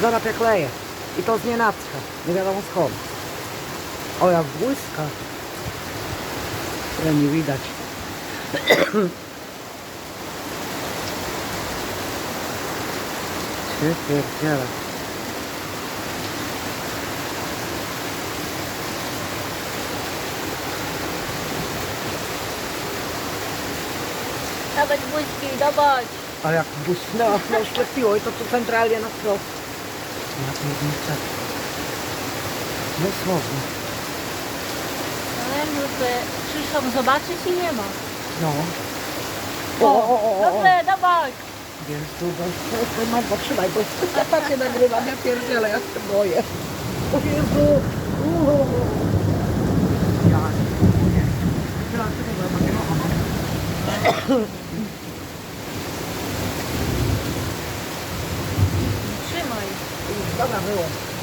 Zobacz jak leje. I to z nienacka. Nie wiadomo skąd. O jak błyska. Tyle nie widać. Trzy pierdziele. Nawet błyski, dawaj. A jak błysnęła, no ślepiło i to tu centralnie na wprost. Na piwnicę. Dosłownie. Ale żeby przyszłam zobaczyć i nie ma. No. O, o, o, o. Dobre, dawaj. Jezu, weź, mam potrzymaj, bo tak się nagrywam, ja pierdzielę, ja się boję. O Jezu. Uuu. Ja nie. Teraz nie wiem, bo nie mogę. Trzymaj. Dobra, było.